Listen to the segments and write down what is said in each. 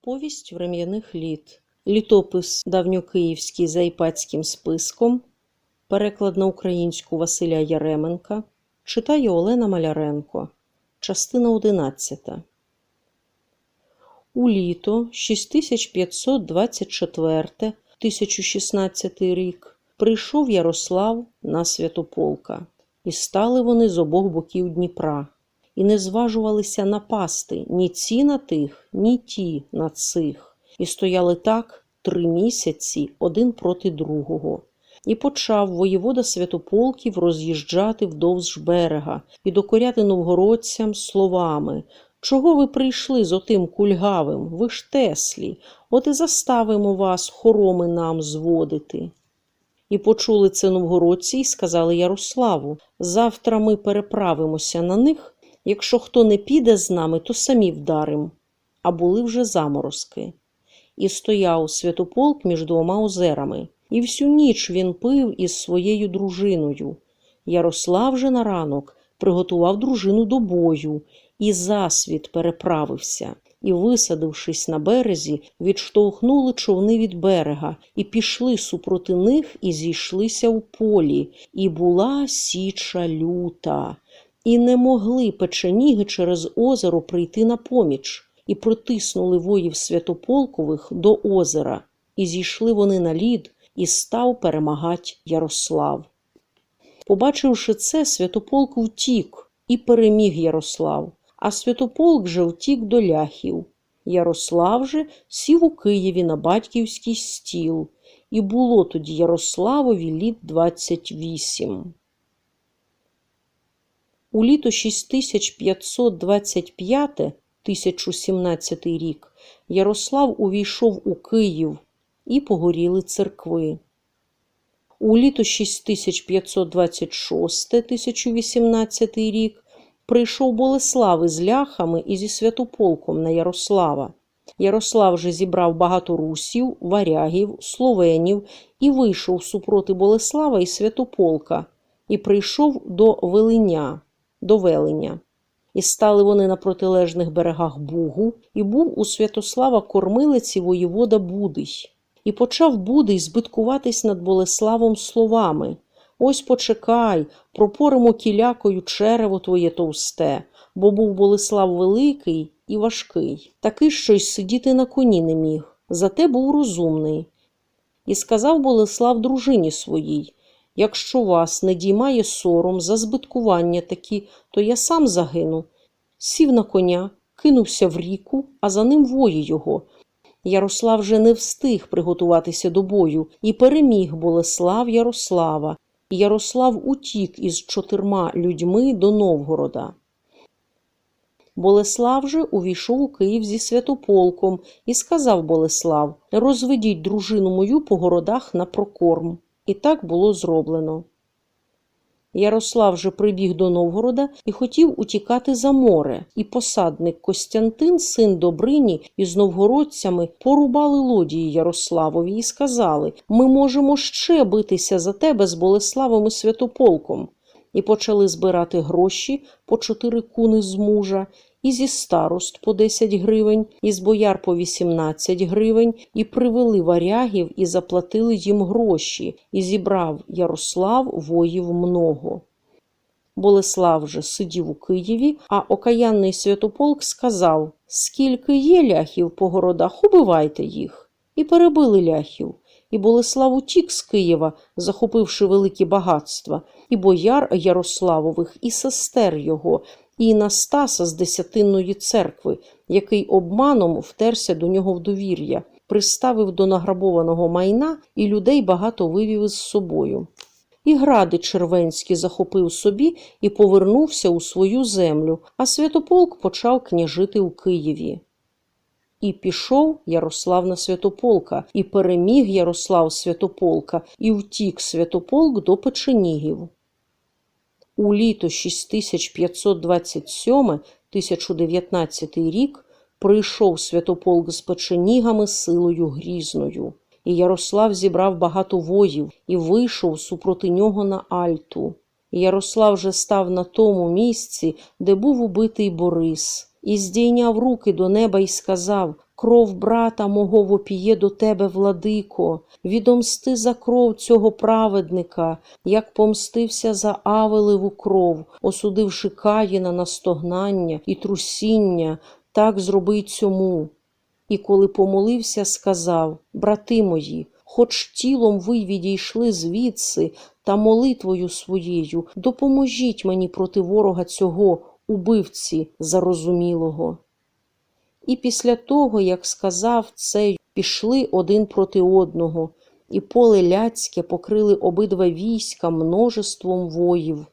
Повість врем'яних літ. Літопис давньокиївський за іпатським списком. Переклад на українську Василя Яременка. Читає Олена Маляренко. Частина 11. У літо 6524 1016 рік прийшов Ярослав на Святополка, і стали вони з обох боків Дніпра, і не зважувалися напасти ні ці на тих, ні ті на цих, і стояли так три місяці один проти другого. І почав воєвода Святополків роз'їжджати вдовж берега і докоряти новгородцям словами Чого ви прийшли з отим кульгавим? Ви ж теслі, от і заставимо вас хороми нам зводити. І почули це новгородці і сказали Ярославу Завтра ми переправимося на них. Якщо хто не піде з нами, то самі вдарим. А були вже заморозки. І стояв святополк між двома озерами, і всю ніч він пив із своєю дружиною. Ярослав же на ранок приготував дружину до бою і засвіт переправився, і, висадившись на березі, відштовхнули човни від берега, і пішли супроти них, і зійшлися у полі, і була січа люта, і не могли печеніги через озеро прийти на поміч, і протиснули воїв святополкових до озера, і зійшли вони на лід, і став перемагать Ярослав. Побачивши це, святополк втік і переміг Ярослав, а святополк же втік до ляхів. Ярослав же сів у Києві на батьківський стіл, і було тоді Ярославові літ 28. У літо 6525 1017 рік Ярослав увійшов у Київ і погоріли церкви. У літо 6526 1018 рік прийшов Болеслав із ляхами і зі святополком на Ярослава. Ярослав же зібрав багато русів, варягів, словенів і вийшов супроти Болеслава і святополка, і прийшов до Велиня, до Веленя. І стали вони на протилежних берегах Бугу, і був у Святослава кормилиці воєвода Будий. І почав Будий збиткуватись над Болеславом словами Ось почекай, пропоримо кілякою черево твоє товсте, бо був Болеслав великий і важкий, такий, що й сидіти на коні не міг, зате був розумний. І сказав Болеслав дружині своїй Якщо вас не діймає сором за збиткування такі, то я сам загину. Сів на коня, кинувся в ріку, а за ним вої його. Ярослав же не встиг приготуватися до бою і переміг Болеслав Ярослава. Ярослав утік із чотирма людьми до Новгорода. Болеслав же увійшов у Київ зі святополком і сказав Болеслав Розведіть дружину мою по городах на прокорм. І так було зроблено. Ярослав же прибіг до Новгорода і хотів утікати за море, і посадник Костянтин, син Добрині, із новгородцями порубали лодії Ярославові і сказали Ми можемо ще битися за тебе з Болеславом і Святополком. І почали збирати гроші по чотири куни з мужа, і зі старост по 10 гривень, і з бояр по 18 гривень, і привели варягів і заплатили їм гроші, і зібрав Ярослав воїв много. Болеслав же сидів у Києві, а окаянний святополк сказав Скільки є ляхів по городах, убивайте їх. І перебили ляхів. І Болеслав утік з Києва, захопивши великі багатства, і бояр Ярославових, і сестер його, і Настаса з Десятинної церкви, який обманом втерся до нього в довір'я, приставив до награбованого майна і людей багато вивів із собою. І гради червенські захопив собі і повернувся у свою землю, а святополк почав княжити у Києві. І пішов Ярослав на святополка, і переміг Ярослав святополка, і втік святополк до печенігів. У літо 6527 1019 рік прийшов святополк з печенігами силою грізною, і Ярослав зібрав багато воїв і вийшов супроти нього на Альту. І Ярослав же став на тому місці, де був убитий Борис, і здійняв руки до неба і сказав кров брата мого вопіє до тебе, владико, відомсти за кров цього праведника, як помстився за Авелеву кров, осудивши Каїна на стогнання і трусіння, так зроби цьому. І коли помолився, сказав: Брати мої, хоч тілом ви відійшли звідси та молитвою своєю, допоможіть мені проти ворога цього, убивці зарозумілого. І після того, як сказав це, пішли один проти одного, і поле ляцьке покрили обидва війська множеством воїв,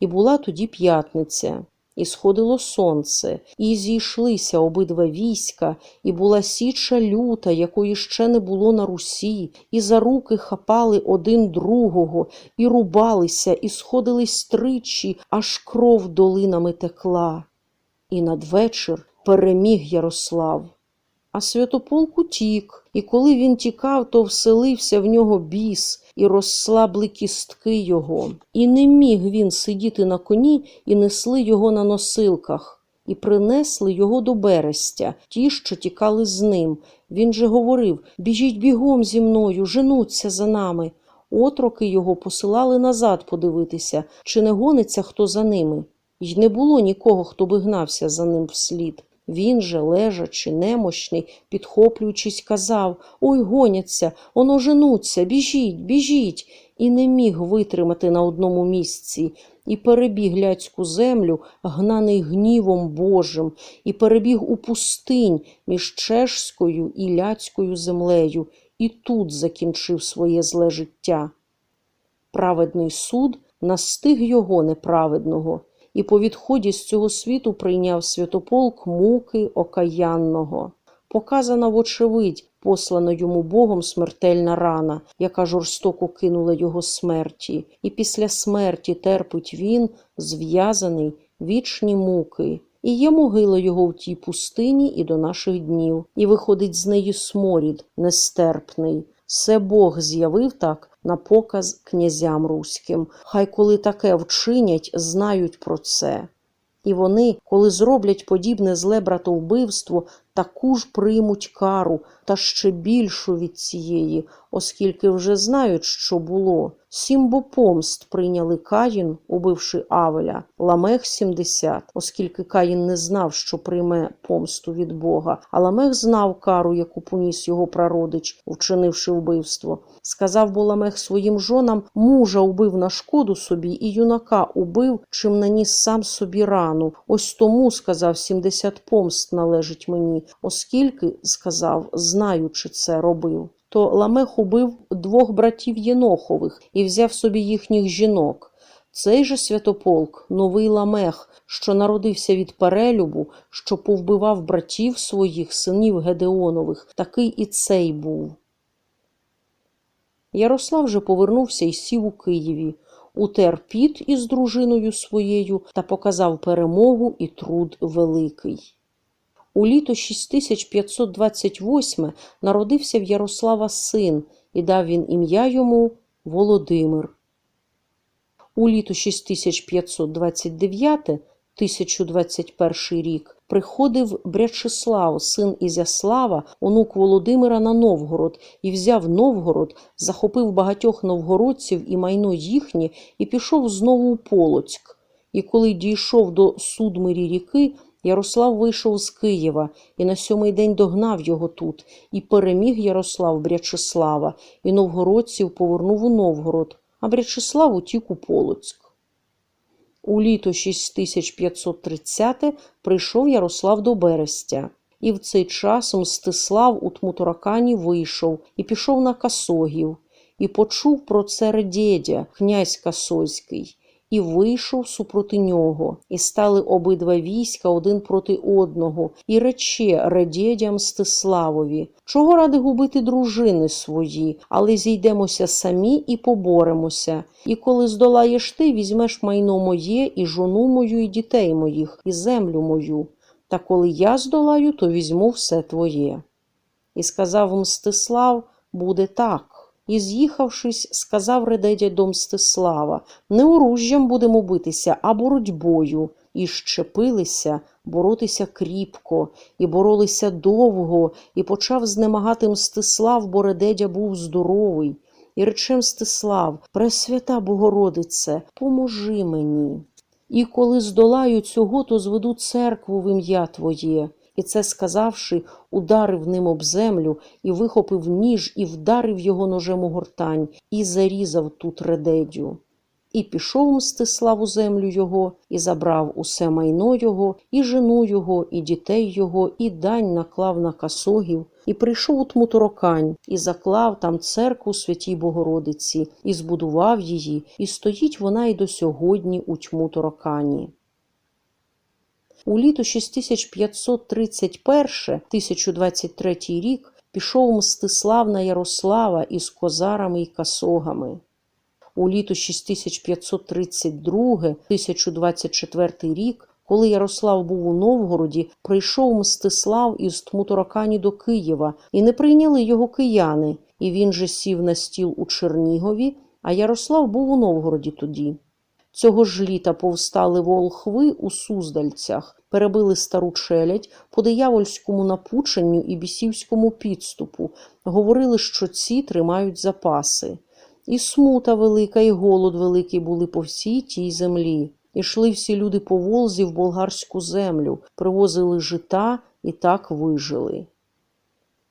і була тоді п'ятниця. І сходило сонце, і зійшлися обидва війська, і була січа люта, якої ще не було на Русі, і за руки хапали один другого, і рубалися, і сходились тричі, аж кров долинами текла. І надвечір переміг Ярослав. А Святополк утік, і коли він тікав, то вселився в нього біс, і розслабли кістки його. І не міг він сидіти на коні, і несли його на носилках, і принесли його до берестя, ті, що тікали з ним. Він же говорив Біжіть бігом зі мною, женуться за нами. Отроки його посилали назад подивитися, чи не гониться хто за ними. Й не було нікого, хто би гнався за ним вслід. Він же, лежачи, немощний, підхоплюючись, казав Ой, гоняться, оно женуться, біжіть, біжіть, і не міг витримати на одному місці, і перебіг ляцьку землю, гнаний гнівом Божим, і перебіг у пустинь між чешською і ляцькою землею, і тут закінчив своє зле життя. Праведний суд настиг його неправедного і по відході з цього світу прийняв святополк муки окаянного. Показана, вочевидь, послана йому Богом смертельна рана, яка жорстоко кинула його смерті, і після смерті терпить він, зв'язаний вічні муки. І є могила його в тій пустині і до наших днів, і виходить з неї сморід нестерпний. Все Бог з'явив так на показ князям руським. Хай коли таке вчинять, знають про це. І вони, коли зроблять подібне зле братовбивство, таку ж приймуть кару, та ще більшу від цієї, оскільки вже знають, що було. Сім бо помст прийняли Каїн, убивши Авеля, Ламех 70, оскільки Каїн не знав, що прийме помсту від Бога, а Ламех знав кару, яку поніс його прародич, вчинивши вбивство. Сказав бо Ламех своїм жонам мужа убив на шкоду собі, і юнака убив, чим наніс сам собі рану. Ось тому, сказав, 70 помст належить мені, оскільки, сказав, знаючи це, робив. То Ламех убив двох братів Єнохових і взяв собі їхніх жінок. Цей же святополк, новий Ламех, що народився від перелюбу, що повбивав братів своїх, синів Гедеонових, такий і цей був. Ярослав же повернувся і сів у Києві, утер піт із дружиною своєю та показав перемогу і труд великий. У літо 6528 народився в Ярослава син, і дав він ім'я йому Володимир. У літо 6529 1021 рік приходив Брячеслав, син Ізяслава, онук Володимира на Новгород, і взяв Новгород, захопив багатьох новгородців і майно їхнє, і пішов знову у Полоцьк. І коли дійшов до Судмирі ріки, Ярослав вийшов з Києва і на сьомий день догнав його тут, і переміг Ярослав Брячеслава, і новгородців повернув у Новгород, а Брячеслав утік у Полоцьк. У літо 6530 прийшов Ярослав до Берестя, і в цей час Мстислав у Тмутаракані вийшов і пішов на Касогів, і почув про це Редєдя, князь Касозький, і вийшов супроти нього, і стали обидва війська один проти одного, і рече Редєдя Мстиславові, чого ради губити дружини свої, але зійдемося самі і поборемося. І коли здолаєш ти, візьмеш майно моє, і жону мою, і дітей моїх, і землю мою. Та коли я здолаю, то візьму все твоє. І сказав Мстислав, буде так. І, з'їхавшись, сказав Редедя до Мстислава Не оружжям будемо битися, а боротьбою. і щепилися боротися кріпко, і боролися довго, і почав знемагати Мстислав, бо Редедя був здоровий. І рече Мстислав, Пресвята Богородице, поможи мені. І коли здолаю цього, то зведу церкву в ім'я Твоє. І це сказавши, ударив ним об землю, і вихопив ніж, і вдарив його ножем у гортань, і зарізав тут редедю. І пішов Мстислав у землю його, і забрав усе майно його, і жену його, і дітей його, і дань наклав на касогів, і прийшов у Тмуторокань, і заклав там церкву святій Богородиці, і збудував її, і стоїть вона й до сьогодні у Тмуторокані. У літо 6531 1023 рік пішов Мстислав на Ярослава із козарами й касогами. У літо 6532 1024 рік, коли Ярослав був у Новгороді, прийшов Мстислав із Тмуторокані до Києва, і не прийняли його кияни, і він же сів на стіл у Чернігові, а Ярослав був у Новгороді тоді. Цього ж літа повстали волхви у Суздальцях, перебили стару челядь по диявольському напученню і бісівському підступу, говорили, що ці тримають запаси. І смута велика, і голод великий були по всій тій землі. Ішли всі люди по Волзі в болгарську землю, привозили жита і так вижили.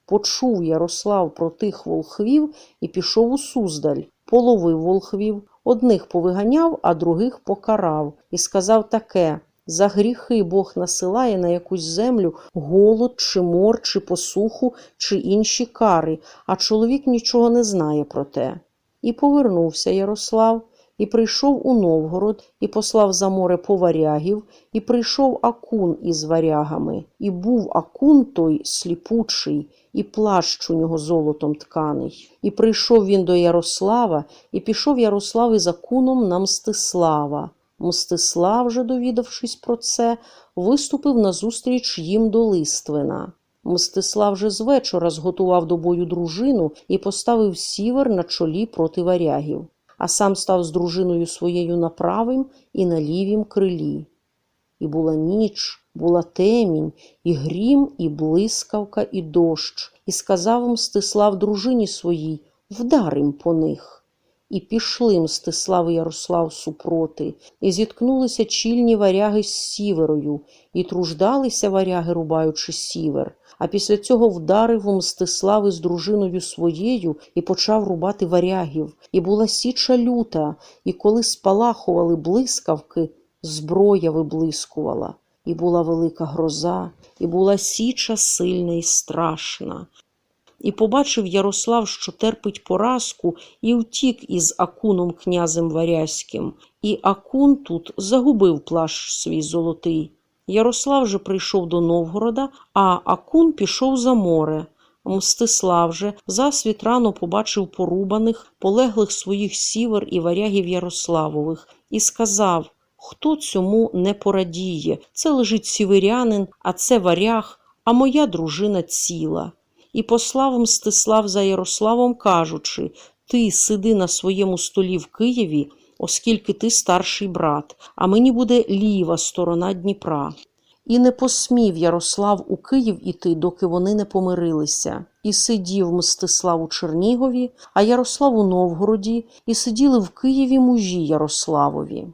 Почув Ярослав про тих волхвів і пішов у Суздаль, половив волхвів, одних повиганяв, а других покарав, і сказав таке за гріхи Бог насилає на якусь землю голод, чи мор, чи посуху, чи інші кари, а чоловік нічого не знає про те. І повернувся Ярослав, і прийшов у Новгород, і послав за море по варягів, і прийшов Акун із варягами, і був Акун той сліпучий, і плащ у нього золотом тканий. І прийшов він до Ярослава, і пішов Ярослав із Акуном на Мстислава. Мстислав же, довідавшись про це, виступив назустріч їм до Листвина. Мстислав же з вечора зготував до бою дружину і поставив сівер на чолі проти варягів, а сам став з дружиною своєю на правим і на лівім крилі. І була ніч, була темінь, і грім, і блискавка, і дощ, і сказав Мстислав дружині своїй Вдарим по них. І пішли Мстислав Ярослав супроти, і зіткнулися чільні варяги з сіверою, і труждалися варяги, рубаючи сівер. А після цього вдарив Мстислав із дружиною своєю і почав рубати варягів. І була січа люта, і коли спалахували блискавки, зброя виблискувала. І була велика гроза, і була січа сильна і страшна. І побачив Ярослав, що терпить поразку, і втік із Акуном князем Варязьким. І Акун тут загубив плащ свій золотий. Ярослав же прийшов до Новгорода, а Акун пішов за море. Мстислав же засвіт рано побачив порубаних, полеглих своїх сівер і варягів Ярославових, і сказав Хто цьому не порадіє? Це лежить сіверянин, а це варяг, а моя дружина ціла. І послав Мстислав за Ярославом, кажучи Ти сиди на своєму столі в Києві, оскільки ти старший брат, а мені буде ліва сторона Дніпра. І не посмів Ярослав у Київ іти, доки вони не помирилися. І сидів Мстислав у Чернігові, а Ярослав у Новгороді, і сиділи в Києві мужі Ярославові.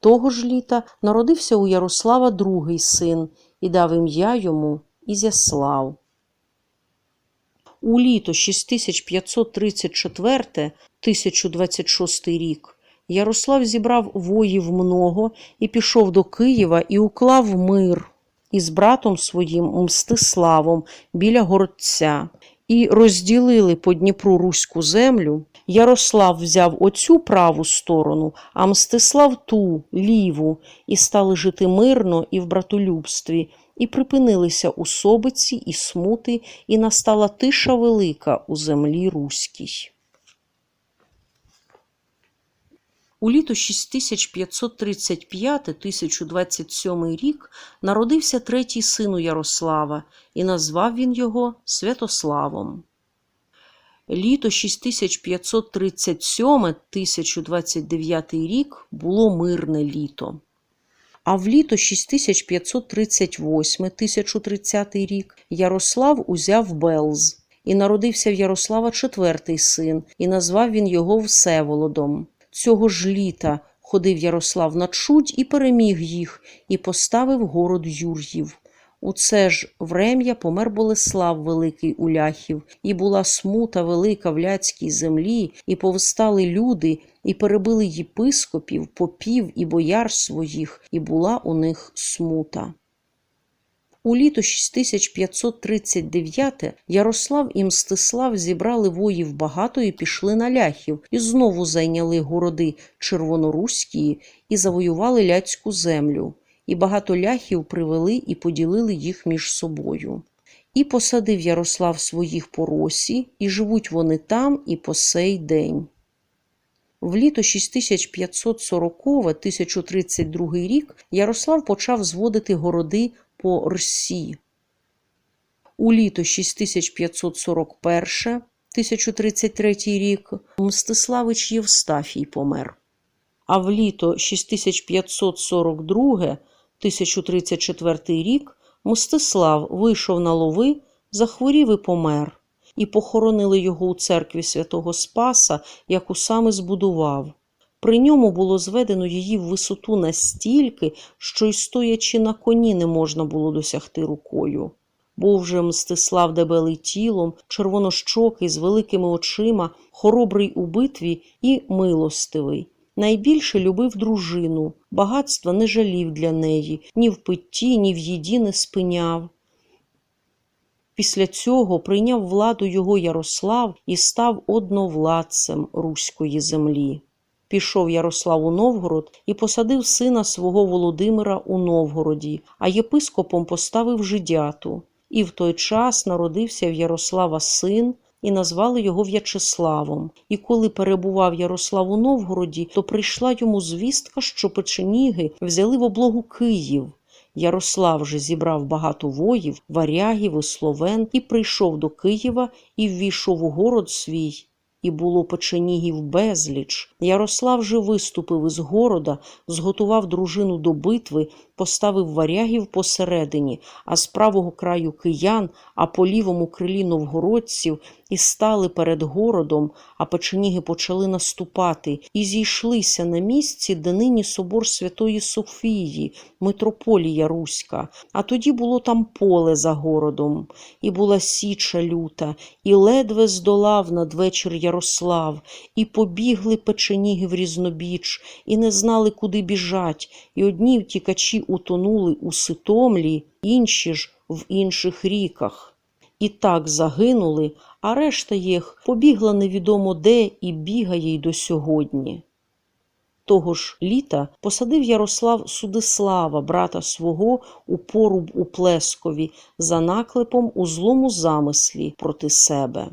Того ж літа народився у Ярослава другий син, і дав ім'я йому Ізяслав. У літо 6534 1026 рік Ярослав зібрав воїв много і пішов до Києва і уклав мир із братом своїм Мстиславом біля городця, і розділили по Дніпру руську землю. Ярослав взяв оцю праву сторону, а Мстислав ту ліву, і стали жити мирно і в братолюбстві, і припинилися усобиці і смути, і настала тиша велика у землі руській. У літо 6535-1027 рік народився третій син Ярослава, і назвав він його Святославом. Літо 6537-1029 рік було мирне літо. А в літо 6538 1030 рік Ярослав узяв Белз. І народився в Ярослава четвертий син, і назвав він його Всеволодом. Цього ж літа ходив Ярослав на чудь і переміг їх, і поставив город Юр'їв. У це ж врем'я помер Болеслав Великий у ляхів, і була смута велика в ляцькій землі, і повстали люди, і перебили єпископів, попів і бояр своїх, і була у них смута. У літо 6539 Ярослав і Мстислав зібрали воїв багато і пішли на ляхів, і знову зайняли городи Червоноруськії і завоювали ляцьку землю. І багато ляхів привели і поділили їх між собою. І посадив Ярослав своїх по росі, і живуть вони там і по сей день. В літо 6540-1032 рік Ярослав почав зводити городи по Рсі. У літо 6541-1033 рік Мстиславич Євстафій помер. А в літо 6542-1034 рік Мстислав вийшов на лови, захворів і помер, і похоронили його у церкві святого Спаса, яку саме збудував. При ньому було зведено її в висоту настільки, що й стоячи на коні не можна було досягти рукою. Був же Мстислав дебелий тілом, червонощокий, з великими очима, хоробрий у битві і милостивий. Найбільше любив дружину, багатства не жалів для неї, ні в питті, ні в їді не спиняв. Після цього прийняв владу його Ярослав і став одновладцем руської землі. Пішов Ярослав у Новгород і посадив сина свого Володимира у Новгороді, а єпископом поставив жидяту. І в той час народився в Ярослава син, і назвали його В'ячеславом. І коли перебував Ярослав у Новгороді, то прийшла йому звістка, що печеніги взяли в облогу Київ. Ярослав же зібрав багато воїв, варягів і словен, і прийшов до Києва і ввійшов у город свій. І було печенігів безліч. Ярослав же виступив із города, зготував дружину до битви, поставив варягів посередині, а з правого краю киян, а по лівому крилі новгородців, і стали перед городом, а печеніги почали наступати, і зійшлися на місці, де нині собор Святої Софії, митрополія Руська. А тоді було там поле за городом, і була січа люта, і ледве здолав надвечір Ярослав, і побігли печеніги в різнобіч, і не знали, куди біжать, і одні втікачі утонули у Ситомлі, інші ж в інших ріках. І так загинули, а решта їх побігла невідомо де і бігає й до сьогодні. Того ж літа посадив Ярослав Судислава, брата свого, у поруб у Плескові, за наклепом у злому замислі проти себе.